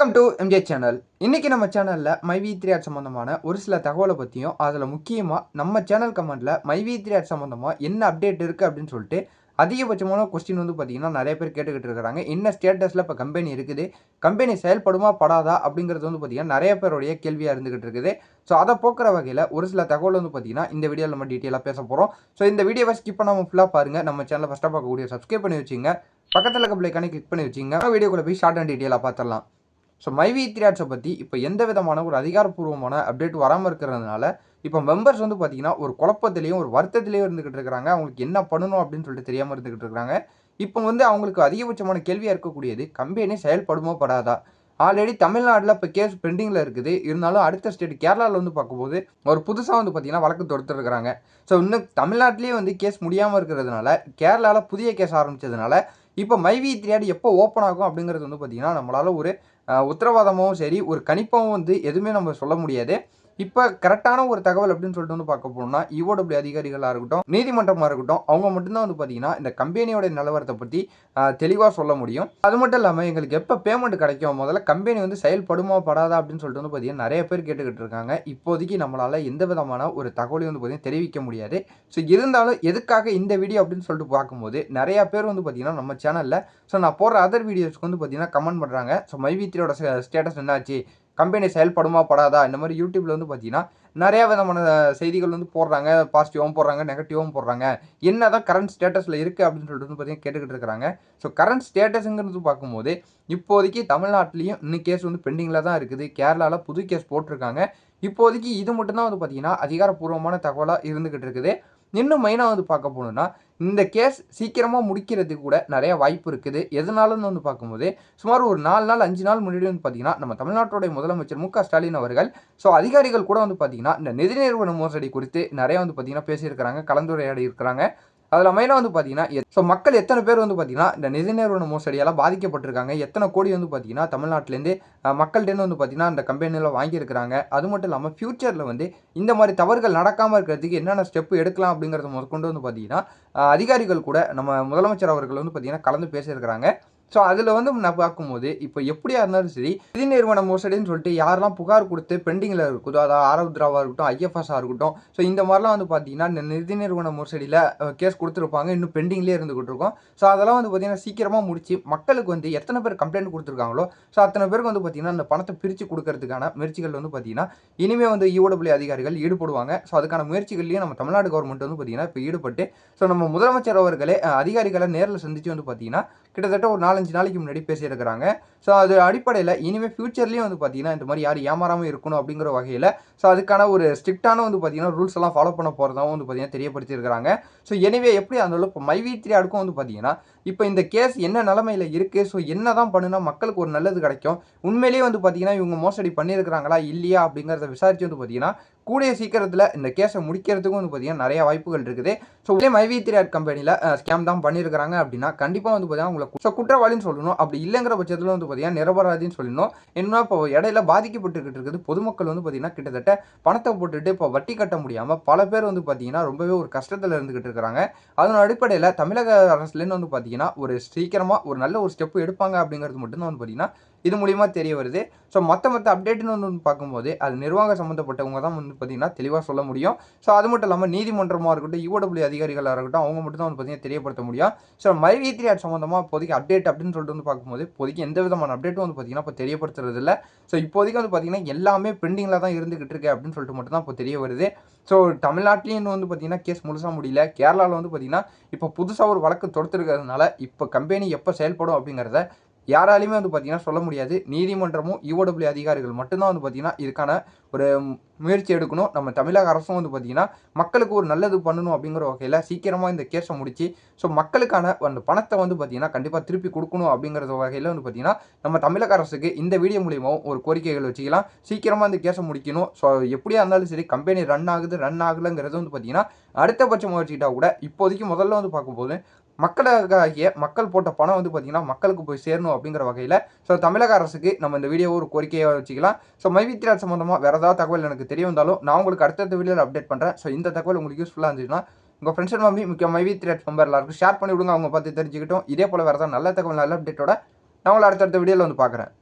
Welcome to MJ channel இன்றைக்கி நம்ம சேனலில் மைவி த்ரீ ஆட் சம்மந்தமான ஒரு சில தகவலை பற்றியும் அதில் முக்கியமாக நம்ம சேனல் கமெண்ட்டில் மைவி த்ரீ ஆட் சம்மந்தமாக என்ன அப்டேட் இருக்குது அப்படின்னு சொல்லிட்டு அதிகபட்சமான கொஸ்டின் வந்து பார்த்தீங்கன்னா நிறைய பேர் கேட்டுக்கிட்டு இருக்கிறாங்க. என்ன ஸ்டேட்டஸில் இப்போ கம்பெனி இருக்குது? கம்பெனி செயல்படுமா படாதா? அப்படிங்கிறது வந்து பார்த்தீங்கன்னா நிறைய பேருடைய கேள்வியாக இருந்துகிட்டு இருக்குது. ஸோ அதை போக்குற வகையில் ஒரு சில தகவல் வந்து பார்த்தீங்கன்னா இந்த வீடியோவில் நம்ம டீட்டெயிலாக பேச போகிறோம் ஸோ இந்த வீடியோவை ஸ்கிப் பண்ணாமல் ஃபுல்லாக பாருங்கள் நம்ம சேனலை ஃபஸ்ட்டாக பார்க்கக்கூடிய சப்ஸ்கிரைப் பண்ணி வச்சுங்க. பக்கத்தில் இருக்க பிள்ளைக்கானே கிளிக் பண்ணி வச்சுங்க. வீடியோக்குள்ளே போய் ஷார்ட் அண்ட் டீட்டெயிலாக பார்த்துடலாம். ஸோ மைவி த்ரீஆட்ஸை பற்றி இப்போ எந்த விதமான ஒரு அதிகாரப்பூர்வமான அப்டேட் வராமல் இருக்கிறதுனால இப்போ மெம்பர்ஸ் வந்து பார்த்திங்கன்னா ஒரு குழப்பத்திலையும் ஒரு வருத்தத்திலையும் இருந்துகிட்டு இருக்கிறாங்க. அவங்களுக்கு என்ன பண்ணணும் அப்படின்னு சொல்லிட்டு தெரியாமல் இருந்துகிட்டு இருக்கிறாங்க. இப்போ வந்து அவங்களுக்கு அதிகபட்சமான கேள்வியாக இருக்கக்கூடியது கம்பெனி செயல்படுமோ படாதா? ஆல்ரெடி தமிழ்நாட்டில் இப்போ கேஸ் பெண்டிங்கில் இருக்குது. இருந்தாலும் அடுத்த ஸ்டேட் கேரளாவில் வந்து பார்க்கும்போது ஒரு புதுசாக வந்து பார்த்தீங்கன்னா வழக்கு தொடுத்துருக்குறாங்க ஸோ இன்னும் தமிழ்நாட்டிலேயே வந்து கேஸ் முடியாமல் இருக்கிறதுனால கேரளாவில் புதிய கேஸ் ஆரம்பித்ததுனால இப்போ மைவி த்ரீயாடி எப்போ ஓப்பன் ஆகும் அப்படிங்கிறது வந்து பார்த்திங்கன்னா நம்மளால் ஒரு உத்தரவாதமாகவும் சரி ஒரு கணிப்பாகவும் வந்து எதுவுமே நம்ம சொல்ல முடியாது. இப்போ கரெக்டான ஒரு தகவல் அப்படின்னு சொல்லிட்டு வந்து பார்க்க போனோம்னா இஓடபிள்யூ அதிகாரிகளாக இருக்கட்டும் நீதிமன்றமாக இருக்கட்டும் அவங்க மட்டும்தான் வந்து பார்த்தீங்கன்னா இந்த கம்பெனியோட நிலவரத்தை பற்றி தெளிவாக சொல்ல முடியும். அது மட்டும் இல்லாமல் எங்களுக்கு எப்போ பேமெண்ட் கிடைக்கும் முதல்ல கம்பெனி வந்து செயல்படுமா படாதா அப்படின்னு சொல்லிட்டு வந்து பார்த்தீங்கன்னா நிறைய பேர் கேட்டுக்கிட்டு இருக்காங்க. இப்போதைக்கு நம்மளால் எந்த விதமான ஒரு தகவலையும் வந்து பார்த்தீங்கன்னா தெரிவிக்க முடியாது. ஸோ இருந்தாலும் எதுக்காக இந்த வீடியோ அப்படின்னு சொல்லிட்டு பார்க்கும்போது நிறையா பேர் வந்து பார்த்தீங்கன்னா நம்ம சேனலில் ஸோ நான் போடுற அதர் வீடியோஸ்க்கு வந்து பார்த்தீங்கன்னா கமெண்ட் பண்ணுறாங்க ஸோ மைவித்ரியோட ஸ்டேட்டஸ் என்னாச்சு? கம்பெனி செயல்படுமா படாதா? இந்த மாதிரி யூடியூப்பில் வந்து பார்த்தீங்கன்னா நிறையா விதமான செய்திகள் வந்து போடுறாங்க. பாசிட்டிவாகவும் போடுறாங்க நெகட்டிவாகவும் போடுறாங்க. என்ன தான் கரண்ட் ஸ்டேட்டஸில் இருக்குது அப்படின்னு சொல்லிட்டு வந்து பார்த்தீங்கன்னா கேட்டுக்கிட்டு இருக்கிறாங்க. ஸோ கரண்ட் ஸ்டேட்டஸுங்கிறது பார்க்கும்போது இப்போதைக்கு தமிழ்நாட்டிலையும் இன்னும் கேஸ் வந்து பெண்டிங்கில் தான் இருக்குது. கேரளாவில் புது கேஸ் போட்டிருக்காங்க. இப்போதைக்கு இது மட்டும்தான் வந்து பார்த்தீங்கன்னா அதிகாரப்பூர்வமான தகவலாக இருந்துக்கிட்டு இருக்குது. இன்னும் மெயினாக வந்து பார்க்க போகணுன்னா இந்த கேஸ் சீக்கிரமாக முடிக்கிறதுக்கு கூட நிறைய வாய்ப்பு இருக்குது. எதனாலன்னு வந்து பார்க்கும்போது சுமார் ஒரு நாலு நாள் அஞ்சு நாள் முன்னாடி வந்து பார்த்தீங்கன்னா நம்ம தமிழ்நாட்டுடைய முதலமைச்சர் மு ஸ்டாலின் அவர்கள் ஸோ அதிகாரிகள் கூட வந்து பார்த்தீங்கன்னா இந்த நிதி நிறுவன மோசடி குறித்து நிறைய வந்து பார்த்தீங்கன்னா பேசியிருக்கிறாங்க கலந்துரையாடி இருக்கிறாங்க அதில் மெயினாக வந்து பார்த்தீங்கன்னா ஸோ மக்கள் எத்தனை பேர் வந்து பார்த்தீங்கன்னா இந்த நிதி நிறுவன மோசடியால் பாதிக்கப்பட்டிருக்காங்க. எத்தனை கோடி வந்து பார்த்தீங்கன்னா தமிழ்நாட்டிலேருந்து மக்கள்கிட்டேருந்து வந்து பார்த்தீங்கன்னா அந்த கம்பெனியில் வாங்கியிருக்கிறாங்க. அது மட்டும் இல்லாமல் ஃப்யூச்சரில் வந்து இந்த மாதிரி தவறுகள் நடக்காமல் இருக்கிறதுக்கு என்னென்ன ஸ்டெப்பு எடுக்கலாம் அப்படிங்கிறத முதற்கொண்டு வந்து பார்த்தீங்கன்னா அதிகாரிகள் கூட நம்ம முதலமைச்சர் அவர்கள் வந்து பார்த்தீங்கன்னா கலந்து பேசியிருக்கிறாங்க. ஸோ அதில் வந்து நான் பார்க்கும்போது இப்போ எப்படியா இருந்தாலும் சரி நிதி நிறுவன மோசடின்னு சொல்லிட்டு யாரெல்லாம் புகார் கொடுத்து பெண்டிங்கில் இருக்குதோ அதாவது ஆரோத்ராவாக இருக்கட்டும் ஐஎஃப்எஸ்ஸாக இருக்கட்டும் ஸோ இந்த மாதிரிலாம் வந்து பார்த்தீங்கன்னா இந்த நிதி நிறுவன மோசடியில் கேஸ் கொடுத்துருப்பாங்க இன்னும் பெண்டிங்லேயே இருந்துகிட்டு இருக்கோம். ஸோ அதெல்லாம் வந்து பார்த்தீங்கன்னா சீக்கிரமாக முடிச்சு மக்களுக்கு வந்து எத்தனை பேர் கம்ப்ளைண்ட் கொடுத்துருக்காங்களோ ஸோ அத்தனை பேருக்கு வந்து பார்த்தீங்கன்னா அந்த பணத்தை பிரித்து கொடுக்கறதுக்கான முயற்சிகள் வந்து பார்த்தீங்கன்னா இனிமேல் வந்து இஓடபிள்யூ அதிகாரிகள் ஈடுபடுவாங்க. ஸோ அதுக்கான முயற்சிகள்லையும் நம்ம தமிழ்நாடு கவர்மெண்ட் வந்து பார்த்தீங்கன்னா இப்போ ஈடுபட்டு ஸோ நம்ம முதலமைச்சர் அவர்களே அதிகாரிகளை நேரில் சந்தித்து வந்து பார்த்தீங்கன்னா கிட்டத்தட்ட ஒரு நாலஞ்சு நாளைக்கு முன்னாடி பேசியிருக்கிறாங்க. ஸோ அது அடிப்படையில் இனிமேல் ஃபியூச்சர்லேயும் வந்து பார்த்தீங்கன்னா இந்த மாதிரி யார் ஏமாறாமல் இருக்கணும் அப்படிங்கிற வகையில் ஸோ அதுக்கான ஒரு ஸ்ட்ரிக்டான வந்து பார்த்தீங்கன்னா ரூல்ஸ் எல்லாம் ஃபாலோ பண்ண போகிறதாவும் வந்து பார்த்தீங்கன்னா தெரியப்படுத்தியிருக்கிறாங்க. ஸோ எனவே எப்படி அதனால இப்போ மைவி த்ரீ அடுக்கும் வந்து பார்த்தீங்கன்னா இப்போ இந்த கேஸ் என்ன நிலமையில் இருக்குது ஸோ என்ன தான் பண்ணுனா மக்களுக்கு ஒரு நல்லது கிடைக்கும். உண்மையிலேயே வந்து பார்த்தீங்கன்னா இவங்க மோசடி பண்ணியிருக்கிறாங்களா? இல்லையா? அப்படிங்கிறத விசாரித்து வந்து பார்த்தீங்கன்னா கூடிய சீக்கிரத்தில் இந்த கேஸை முடிக்கிறதுக்கும் வந்து பார்த்தீங்கன்னா நிறைய வாய்ப்புகள் இருக்குது. ஸோ இதே மைவி த்ரீ கம்பெனியில் ஸ்கேம் தான் பண்ணியிருக்கிறாங்க அப்படின்னா கண்டிப்பாக வந்து பார்த்தீங்கன்னா உங்களை ஸோ குற்றவாளின்னு சொல்லணும். அப்படி இல்லைங்கிற பட்சத்தில் வந்து பார்த்தீங்கன்னா நிரபராதின்னு சொல்லணும் என்ன இப்போ இடையில பாதிக்கப்பட்டுக்கிட்டு இருக்குது. பொதுமக்கள் வந்து பார்த்தீங்கன்னா கிட்டத்தட்ட பணத்தை போட்டுட்டு இப்போ வட்டி கட்ட முடியாமல் பல பேர் வந்து பார்த்தீங்கன்னா ரொம்பவே ஒரு கஷ்டத்தில் இருந்துகிட்டு இருக்கிறாங்க. அதன் அடிப்படையில் தமிழக அரசுலேருந்து வந்து பார்த்தீங்கன்னா ஒரு சீக்கிரமாக ஒரு நல்ல ஒரு ஸ்டெப் எடுப்பாங்க அப்படிங்கிறது மட்டும்தான் வந்து பார்த்தீங்கன்னா இது மூலிமா தெரிய வருது. ஸோ மற்ற மற்ற அப்டேட்னு வந்து பார்க்கும்போது அது நிர்வாக சம்மந்தப்பட்டவங்க தான் வந்து பார்த்திங்கன்னா தெளிவாக சொல்ல முடியும். ஸோ அது மட்டும் இல்லாமல் நீதிமன்றமாக இருக்கட்டும் யூடபிள்யூ அதிகாரிகளாக இருக்கட்டும் அவங்க மட்டும் தான் வந்து பார்த்திங்கன்னா தெரியப்படுத்த முடியும். ஸோ மைவி த்ரீ ஆட் சம்மந்தமாக இப்போதைக்கு அப்டேட் அப்படின்னு சொல்லிட்டு வந்து பார்க்கும்போது இப்போதைக்கு எந்த விதமான அப்டேட்டும் வந்து பார்த்திங்கன்னா இப்போ தெரியப்படுத்துறது இல்லை. ஸோ இப்போதைக்கு வந்து பார்த்திங்கன்னா எல்லாமே பெண்டிங்கில் தான் இருந்துகிட்டு இருக்கு அப்படின்னு சொல்லிட்டு மட்டும் தான் இப்போ தெரிய வருது. ஸோ தமிழ்நாட்டிலையும் வந்து பார்த்திங்கன்னா கேஸ் முழுசாக முடியல. கேரளாவில் வந்து பார்த்திங்கன்னா இப்போ புதுசாக ஒரு வழக்கு தொடுத்துருக்கிறதுனால இப்போ கம்பெனி எப்போ செயல்படும் அப்படிங்கிறத யாராலையுமே வந்து பார்த்திங்கன்னா சொல்ல முடியாது. நீதிமன்றமும் இஓடபிள்யூ அதிகாரிகள் மட்டும்தான் வந்து பார்த்தீங்கன்னா இதுக்கான ஒரு முயற்சி எடுக்கணும். நம்ம தமிழக அரசும் வந்து பார்த்திங்கன்னா மக்களுக்கு ஒரு நல்லது பண்ணணும் அப்படிங்கிற வகையில் சீக்கிரமாக இந்த கேஸை முடித்து ஸோ மக்களுக்கான அந்த பணத்தை வந்து பார்த்திங்கன்னா கண்டிப்பாக திருப்பி கொடுக்கணும் அப்படிங்கிற வகையில் வந்து பார்த்திங்கன்னா நம்ம தமிழக அரசுக்கு இந்த வீடியோ மூலியமாகவும் ஒரு கோரிக்கைகள் வச்சுக்கலாம். சீக்கிரமாக இந்த கேஸை முடிக்கணும். ஸோ எப்படியா இருந்தாலும் சரி கம்பெனி ரன் ஆகுது ரன் ஆகலைங்கிறது வந்து பார்த்திங்கன்னா அடுத்தபட்சம் வச்சுக்கிட்டால் கூட இப்போதைக்கு முதல்ல வந்து பார்க்கும்போது மக்களுக்காகிய மக்கள் போட்ட பணம் வந்து பார்த்திங்கன்னா மக்களுக்கு போய் சேரணும் அப்படிங்கிற வகையில். ஸோ தமிழக அரசுக்கு நம்ம இந்த வீடியோவை ஒரு கோரிக்கையாக வச்சுக்கலாம். ஸோ மைவித்ராட் சம்மந்தமாக வேறு ஏதாவது தகவல் எனக்கு தெரிய வந்தாலும் நான் உங்களுக்கு அடுத்தடுத்த வீடியோவில் அப்டேட் பண்ணுறேன் ஸோ இந்த தகவல் உங்களுக்கு யூஸ்ஃபுல்லாக இருந்துச்சுன்னா உங்கள் ஃப்ரெண்ட்ஸ் அண்ட் மம்மி முக்கியம் மைவி மெம்பர் எல்லாருக்கும் ஷேர் பண்ணி விடுங்க. அவங்க பார்த்து தெரிஞ்சுக்கிட்டோம். இதே போல் வேறு ஏதாவது நல்ல தகவல் நல்ல அப்டேட்டோட நான் உங்களை அடுத்தடுத்த வீடியோவில் வந்து பார்க்குறேன்.